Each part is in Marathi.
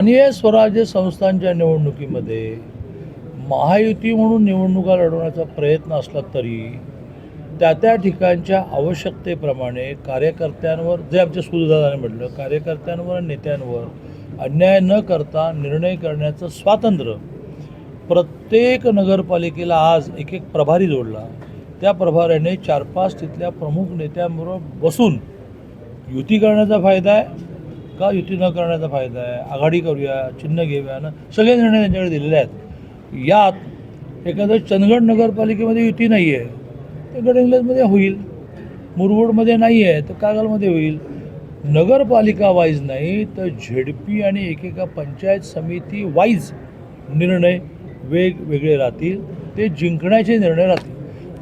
स्थानीय स्वराज्य संस्थांच्या निवडणुकीमध्ये महायुती म्हणून निवडणुका लढवण्याचा प्रयत्न असला तरी त्या त्या ठिकाणच्या आवश्यकतेप्रमाणे कार्यकर्त्यांवर जे आमच्या सुदादाने म्हटलं कार्यकर्त्यांवर नेत्यांवर अन्याय न करता निर्णय करण्याचं स्वातंत्र्य प्रत्येक नगरपालिकेला आज एक एक प्रभारी जोडला. त्या प्रभाऱ्याने चार पाच तिथल्या प्रमुख नेत्यांबरोबर बसून युती करण्याचा फायदा आहे. का युती न करण्याचा फायदा आहे? आघाडी करूया चिन्ह घेऊया ना? सगळे निर्णय त्यांच्याकडे दिलेले आहेत. यात एखादं चंदगड नगरपालिकेमध्ये युती नाही आहे ते गडहिंग्लजमध्ये होईल. मुरवूडमध्ये नाही आहे तर कागलमध्ये होईल. नगरपालिका वाईज नाही तर झेडपी आणि एकेका पंचायत समिती वाईज निर्णय वेगवेगळे राहतील. ते जिंकण्याचे निर्णय राहतील.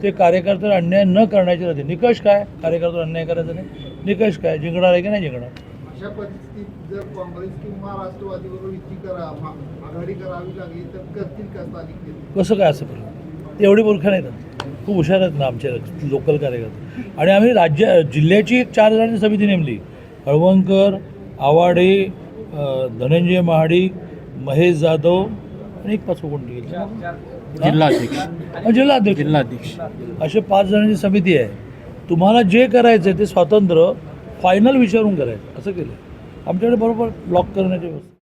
ते कार्यकर्त्याला अन्याय न करण्याचे राहतील. निकष काय? कार्यकर्त्याला अन्याय करायचा नाही. निकष काय? जिंकणार आहे की नाही जिंकणार? अशा परिस्थितीत जर काँग्रेस किंवा राष्ट्रवादीबरोबर युती करा आघाडी करावी लागली तर करतील का स्थानिक? कसं काय असं करू? एवढी मूर्ख नाहीत ना. खूप हुशार आहेत ना आमचे लोकल कार्यकर्ते. आणि आम्ही राज्य जिल्ह्याची एक चार जणांची समिती नेमली. हळवणकर आवाडे धनंजय महाडिक महेश जाधव आणि एक पाच कोण गेली जिल्हाध्यक्ष जिल्हाध्यक्ष जिल्हाध्यक्ष असे पाच जणांची समिती आहे. तुम्हाला जे करायचं आहे ते स्वातंत्र्य फायनल विचारून करायचं असं केलं. आमच्याकडे बरोबर ब्लॉक करण्याची व्यवस्था